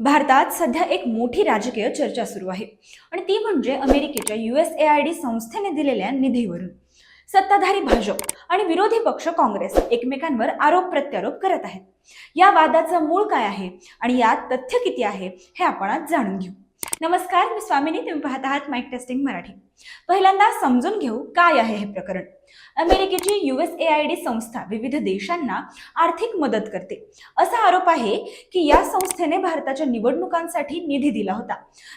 भारतात सध्या एक मोठी राजकीय चर्चा सुरू आहे. आणि ती म्हणजे अमेरिकेच्या U S A I D संस्थेने दिलेल्या निधीवरून. सत्ताधारी भाजप आणि विरोधी पक्ष काँग्रेस एकमेकांवर आरोप प्रत्यारोप करत आहेत. या वादाचं मूळ काय आहे आणि यात तथ्य किती आहे हे आपण आज जाणून घेऊ. नमस्कार मी स्वामिनी तुम्ही पाहत आहात माईक टेस्टिंग मराठी. पहिल्यांदा समजून घेऊ काय आहे हे प्रकरण. अमेरिकेची यू ए आय डी संस्था विविध देशांना आर्थिक मदत करते. असा आरोप आहे की या संस्थेने भारताच्या निवडणुकांसाठी निधी दिला होता.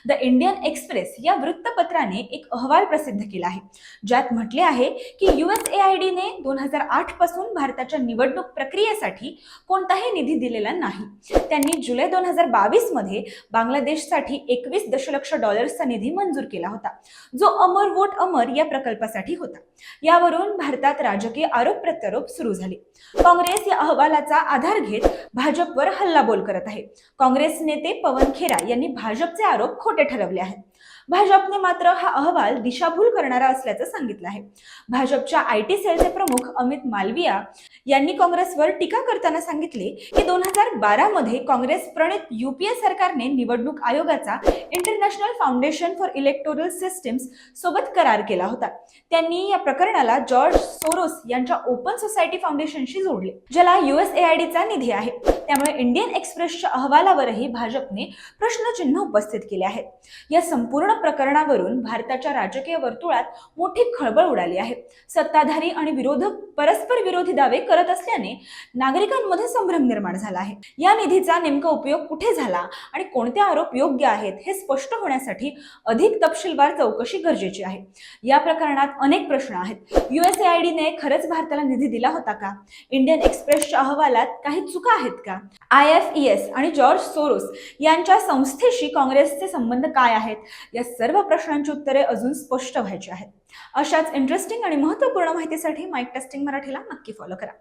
द इंडियन एक्सप्रेस या वृत्तपत्राने एक अहवाल प्रसिद्ध केला आहे. ज्यात म्हटले आहे की यू ए आय डीने दोन हजार आठपासून भारताच्या निवडणूक प्रक्रियेसाठी कोणताही निधी दिलेला नाही. त्यांनी जुलै दोन हजार बावीसमध्ये बांगलादेशसाठी एकवीस दशलक्ष डॉलर्सचा निधी मंजूर केला होता. जो अमर वोट अमर या प्रकल्पासाठी होता. यावरून भारतात राजकीय आरोप प्रत्यारोप सुरू झाले. काँग्रेस या अहवालाचा आधार घेत भाजपवर हल्लाबोल करत आहे. काँग्रेस नेते पवन खेरा यांनी भाजपचे आरोप खोटे ठरवले आहेत. भाजपने मात्र हा अहवाल दिशाभूल करणारा असल्याचं सांगितलं आहे. भाजपच्या आय टी सेलचे प्रमुख अमित मालविया यांनी काँग्रेसवर टीका करताना सांगितले की दोन हजार बारा मध्ये काँग्रेस प्रणित युपीए सरकारने निवडणूक आयोगाचा international foundation for electoral systems सोबत करार केला होता. त्यांनी या प्रकरणाला जॉर्ज सोरोस यांच्या ओपन सोसायटी फाउंडेशनशी जोडले. ज्याला युएसएआयडीचा निधी आहे. त्यामुळे इंडियन एक्सप्रेसच्या अहवालावरही भाजपने प्रश्नचिन्ह उपस्थित केले आहेत. या संपूर्ण प्रकरणावरून भारताच्या राजकीय वर्तुळात मोठी खळबळ उडाली आहे. सत्ताधारी आणि विरोधक परस्पर विरोधी दावे करत असल्याने नागरिकांमध्ये संभ्रम निर्माण झाला आहे. या निधीचा नेमका उपयोग कुठे झाला आणि कोणते आरोप योग्य आहेत हे स्पष्ट होण्यासाठी अधिक तपशीलवार चौकशी गरजेची आहे. या प्रकरणात अनेक प्रश्न आहेत. युएसएआयडीने खरंच भारताला निधी दिला होता का? इंडियन एक्सप्रेसच्या अहवालात काही चुका आहेत का? आय एफ ई एस आणि जॉर्ज सोरोस यांच्या संस्थेशी काँग्रेसचे संबंध काय आहेत? या सर्व प्रश्नांची उत्तरे अजून स्पष्ट व्हायची आहेत. अशाच इंटरेस्टिंग आणि महत्त्वपूर्ण माहितीसाठी माईक टेस्टिंग मराठीला नक्की फॉलो करा.